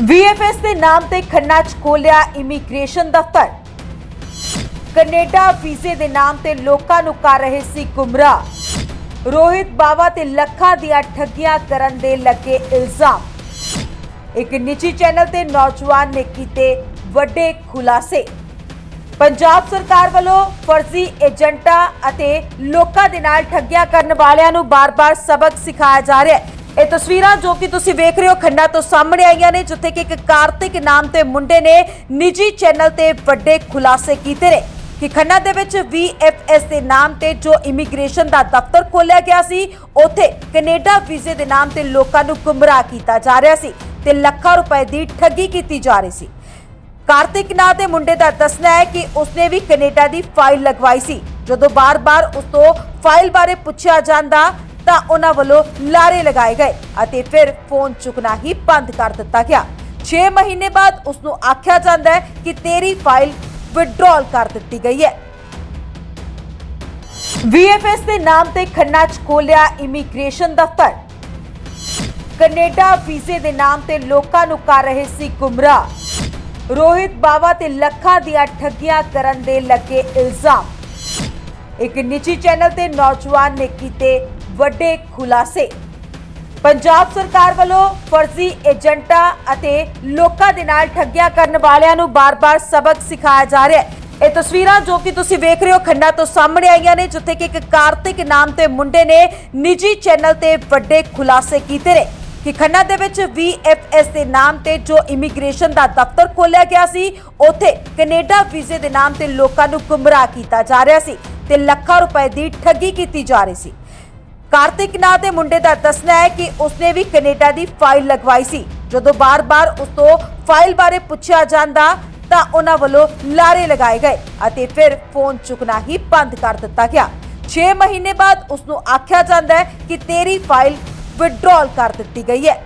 VFS ਦੇ ਨਾਮ ਤੇ ਖੰਨਾ 'ਚ ਖੋਲਿਆ ਇਮੀਗ੍ਰੇਸ਼ਨ ਦਫ਼ਤਰ। ਕੈਨੇਡਾ ਵੀਜ਼ੇ ਦੇ ਨਾਮ ਤੇ ਲੋਕਾਂ ਨੂੰ ਕਰ ਰਹੇ ਸੀ ਗੁੰਮਰਾਹ। ਰੋਹਿਤ ਬਾਵਾ ਤੇ ਲੱਖਾਂ ਦੀਆਂ ਠੱਗੀਆਂ ਕਰਨ ਦੇ ਲੱਗੇ ਇਲਜ਼ਾਮ। ਇੱਕ ਨਿੱਜੀ ਚੈਨਲ ਤੇ ਨੌਜਵਾਨ ਨੇ ਕੀਤੇ ਵੱਡੇ ਖੁਲਾਸੇ। ਪੰਜਾਬ ਸਰਕਾਰ ਵੱਲੋਂ ਫਰਜ਼ੀ ਏਜੰਟਾਂ ਅਤੇ ਲੋਕਾਂ ਦੇ ਨਾਲ ਠੱਗੀਆਂ ਕਰਨ ਵਾਲਿਆਂ ਨੂੰ ਬਾਰ-ਬਾਰ ਸਬਕ ਸਿਖਾਇਆ ਜਾ ਰਿਹਾ ਹੈ। ਇਹ ਤਸਵੀਰਾਂ ਜੋ ਕਿ ਤੁਸੀਂ ਵੇਖ ਰਹੇ ਹੋ ਖੰਨਾ ਤੋਂ ਸਾਹਮਣੇ ਆਈਆਂ ਨੇ, ਜਿੱਥੇ ਕਿ ਇੱਕ ਕਾਰਤਿਕ ਨਾਮ ਤੇ ਮੁੰਡੇ ਨੇ ਨਿੱਜੀ ਚੈਨਲ ਤੇ ਵੱਡੇ ਖੁਲਾਸੇ ਕੀਤੇ ਨੇ ਕਿ ਖੰਨਾ ਦੇ ਵਿੱਚ VFS ਦੇ ਨਾਮ ਤੇ ਜੋ ਇਮੀਗ੍ਰੇਸ਼ਨ ਦਾ ਦਫ਼ਤਰ ਖੋਲ੍ਹਿਆ ਗਿਆ ਸੀ, ਉੱਥੇ ਕੈਨੇਡਾ ਵੀਜ਼ੇ ਦੇ ਨਾਮ ਤੇ ਲੋਕਾਂ ਨੂੰ ਗੁੰਮਰਾਹ ਕੀਤਾ ਜਾ ਰਿਹਾ ਸੀ ਤੇ ਲੱਖਾਂ ਰੁਪਏ ਦੀ ਠੱਗੀ ਕੀਤੀ ਜਾ ਰਹੀ ਸੀ। ਕਾਰਤਿਕ ਨਾਂ ਦੇ ਮੁੰਡੇ ਦਾ ਦੱਸਣਾ ਹੈ ਕਿ ਉਸਨੇ ਵੀ ਕੈਨੇਡਾ ਦੀ ਫਾਈਲ ਲਗਵਾਈ ਸੀ। ਜਦੋਂ ਬਾਰ-ਬਾਰ ਉਸ ਤੋਂ ਫਾਈਲ ਬਾਰੇ ਪੁੱਛਿਆ ਜਾਂਦਾ ਤਾਂ ਉਹਨਾਂ ਵੱਲੋਂ ਲਾਰੇ ਲਗਾਏ ਗਏ ਅਤੇ ਫਿਰ ਫੋਨ ਚੁੱਕਣਾ ਹੀ ਬੰਦ ਕਰ ਦਿੱਤਾ ਗਿਆ। 6 ਮਹੀਨੇ ਬਾਅਦ ਉਸ ਨੂੰ ਆਖਿਆ ਜਾਂਦਾ ਹੈ ਕਿ ਤੇਰੀ ਫਾਈਲ ਵਿਡਰਾਲ ਕਰ ਦਿੱਤੀ ਗਈ ਹੈ। VFS ਦੇ ਨਾਮ ਤੇ ਖੰਨਾ 'ਚ ਖੋਲਿਆ ਇਮੀਗ੍ਰੇਸ਼ਨ ਦਫ਼ਤਰ। ਕੈਨੇਡਾ ਵੀਜ਼ੇ ਦੇ ਨਾਮ ਤੇ ਲੋਕਾਂ ਨੂੰ ਕਰ ਰਹੇ ਸੀ ਗੁੰਮਰਾਹ। ਰੋਹਿਤ ਬਾਵਾ ਤੇ ਲੱਖਾਂ ਦੀਆਂ ਠੱਗੀਆਂ ਕਰਨ ਦੇ ਲੱਗੇ ਇਲਜ਼ਾਮ। ਇੱਕ ਨਿੱਜੀ ਚੈਨਲ ਤੇ ਨੌਜਵਾਨ ਨੇ ਕੀਤੇ ਵੱਡੇ ਖੁਲਾਸੇ। ਪੰਜਾਬ ਸਰਕਾਰ ਵੱਲੋਂ ਫਰਜ਼ੀ ਏਜੰਟਾਂ ਅਤੇ ਲੋਕਾਂ ਦੇ ਨਾਲ ਠੱਗਿਆ ਕਰਨ ਵਾਲਿਆਂ ਨੂੰ ਬਾਰ-ਬਾਰ ਸਬਕ ਸਿਖਾਇਆ ਜਾ ਰਿਹਾ ਹੈ। ਇਹ ਤਸਵੀਰਾਂ ਜੋ ਕਿ ਤੁਸੀਂ ਵੇਖ ਰਹੇ ਹੋ ਖੰਨਾ ਤੋਂ ਸਾਹਮਣੇ ਆਈਆਂ ਨੇ, ਜਿੱਥੇ ਕਿ ਇੱਕ ਕਾਰਤਿਕ ਨਾਮ ਤੇ ਮੁੰਡੇ ਨੇ ਨਿੱਜੀ ਚੈਨਲ ਤੇ ਵੱਡੇ ਖੁਲਾਸੇ ਕੀਤੇ ਨੇ। ਕਿ ਖੰਨਾ ਦੇ ਵਿੱਚ VFS ਦੇ ਨਾਮ ਤੇ ਜੋ ਇਮੀਗ੍ਰੇਸ਼ਨ ਦਾ ਦਫ਼ਤਰ ਖੋਲ੍ਹਿਆ ਗਿਆ ਸੀ, ਉੱਥੇ ਕੈਨੇਡਾ ਵੀਜ਼ੇ ਦੇ ਨਾਮ ਤੇ ਲੋਕਾਂ ਨੂੰ ਗੁੰਮਰਾਹ ਕੀਤਾ ਜਾ ਰਿਹਾ ਸੀ। ਤੇ ਲੱਖਾਂ ਰੁਪਏ ਦੀ ਠੱਗੀ ਕੀਤੀ ਜਾ ਰਹੀ ਸੀ। ਕਾਰਤਿਕ ਨਾਂ ਦੇ ਮੁੰਡੇ ਦਾ ਦੱਸਣਾ ਹੈ ਕਿ ਉਸਨੇ ਵੀ ਕੈਨੇਡਾ ਦੀ ਫਾਈਲ ਲਗਵਾਈ ਸੀ। ਜਦੋਂ ਬਾਰ-ਬਾਰ ਉਸ ਤੋਂ ਫਾਈਲ ਬਾਰੇ ਪੁੱਛਿਆ ਜਾਂਦਾ ਤਾਂ ਉਹਨਾਂ ਵੱਲੋਂ ਲਾਰੇ ਲਗਾਏ ਗਏ ਅਤੇ ਫਿਰ ਫੋਨ ਚੁੱਕਣਾ ਹੀ ਬੰਦ ਕਰ ਦਿੱਤਾ ਗਿਆ। 6 ਮਹੀਨੇ ਬਾਅਦ ਉਸ ਨੂੰ ਆਖਿਆ ਜਾਂਦਾ ਹੈ ਕਿ ਤੇਰੀ ਫਾਈਲ ਵਿਡਰਾਲ ਕਰ ਦਿੱਤੀ ਗਈ ਹੈ।